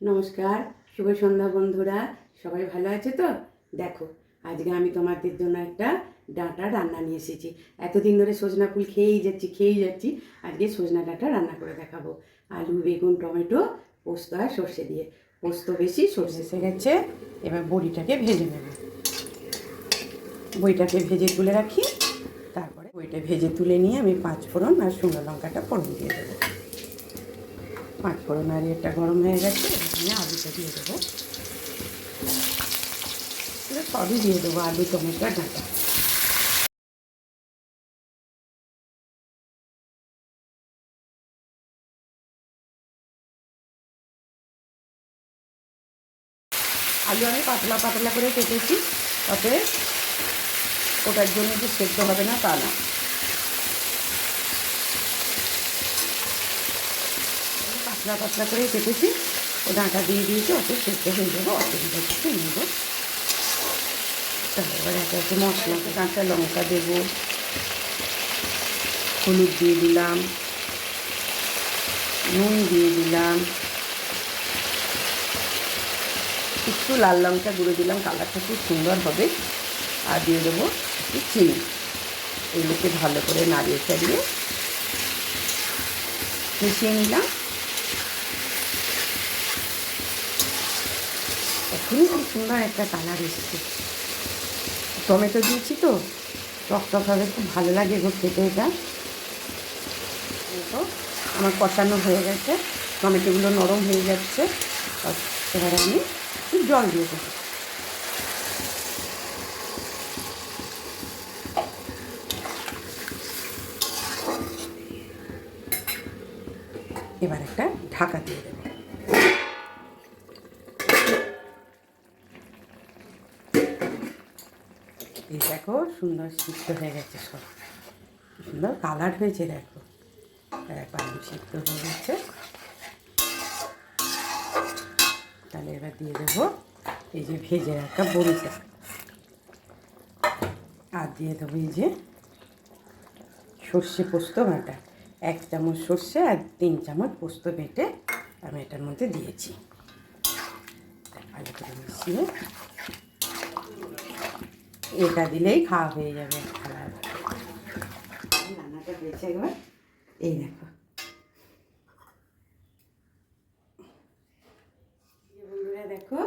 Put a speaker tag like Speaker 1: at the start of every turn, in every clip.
Speaker 1: নমস্কার, শুভ সন্ধ্যা বন্ধুরা। সবাই ভালো আছে তো? দেখো, আজকে আমি তোমাদের জন্য একটা ডাঁটা রান্না নিয়ে এসেছি। এতদিন ধরে সজনা ফুল খেয়েই যাচ্ছি খেয়েই যাচ্ছি। আজকে সজনা ডাঁটা রান্না করে দেখাবো। আলু, বেগুন, টমেটো, পোস্ত আর সর্ষে দিয়ে। পোস্ত বেশি, সর্ষে এসে গেছে। এবার বড়িটাকে ভেজে নেব। বইটাকে ভেজে তুলে রাখি। তারপরে বইটা ভেজে তুলে নিয়ে আমি পাঁচ ফোড়ন আর শুকনো লঙ্কাটা ফোড়ন দিয়ে দেবো। পাঁচ ফোড়ন আর এটা গরম হয়ে গেছে, এখানে আলুটা দিয়ে দেবো। সবই দিয়ে দেবো, আলু, টমেটো, ডাঁটা। আলু আমি পাতলা পাতলা করে কেটেছি তাতে ওটার জন্য যে সেদ্ধ হবে না তা না আমি পাতলা পাতলা করে কেটেছি। ও ডাঁটা দিয়ে দিয়েছি অত সেদ্ধ হয়ে যাব, অসুবিধা কিছু নেব এবার একে একে মশলা কাঁচা লঙ্কা দেবো। হলুদ দিয়ে দিলাম। নুন দিয়ে দিলাম। একটু লাল লঙ্কা গুঁড়ো দিলাম, কালারটা খুব সুন্দর হবে। আর দিয়ে দেবো একটু চিনি। এগুলোকে ভালো করে নাড়িয়ে চাড়িয়ে মিশিয়ে নিলাম। এখনই খুব সুন্দর একটা কালার এসেছে। টমেটো দিয়েছি তো, টক টক হবে, খুব ভালো লাগে গো খেতে এটা। তো আমার কষানো হয়ে গেছে, টমেটোগুলো নরম হয়ে যাচ্ছে। এবারে আমি জল দিয়ে দেবো। এবার একটা ঢাকা দিয়ে দেবো। এই দেখো, সুন্দর সিদ্ধ হয়ে গেছে সব। সুন্দর কালার হয়েছে, দেখো। এক আলু সিদ্ধ হয়ে গেছে। তাহলে এবার দিয়ে দেবো এই যে ভেজে রাখা বড়িটা। আর দিয়ে দেবো এই যে সর্ষে পোস্ত বাটা। এক চামচ সর্ষে আর তিন চামচ পোস্ত বেটে আমি এটার মধ্যে দিয়েছি। ভালো করে মিশিয়ে। এটা দিলেই খাওয়া হয়ে যাবে রান্নাটা হয়েছে একবার এই দেখো বন্ধুরা দেখো,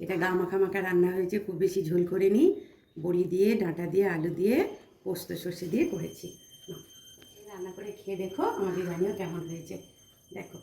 Speaker 1: এটা গা মাখা মাখা রান্না হয়েছে, খুব বেশি ঝোল করে নিই বড়ি দিয়ে, ডাঁটা দিয়ে, আলু দিয়ে, পোস্ত সর্ষে দিয়ে করেছি। রান্না করে খেয়ে দেখো আমাকে জানিও কেমন হয়েছে। দেখো।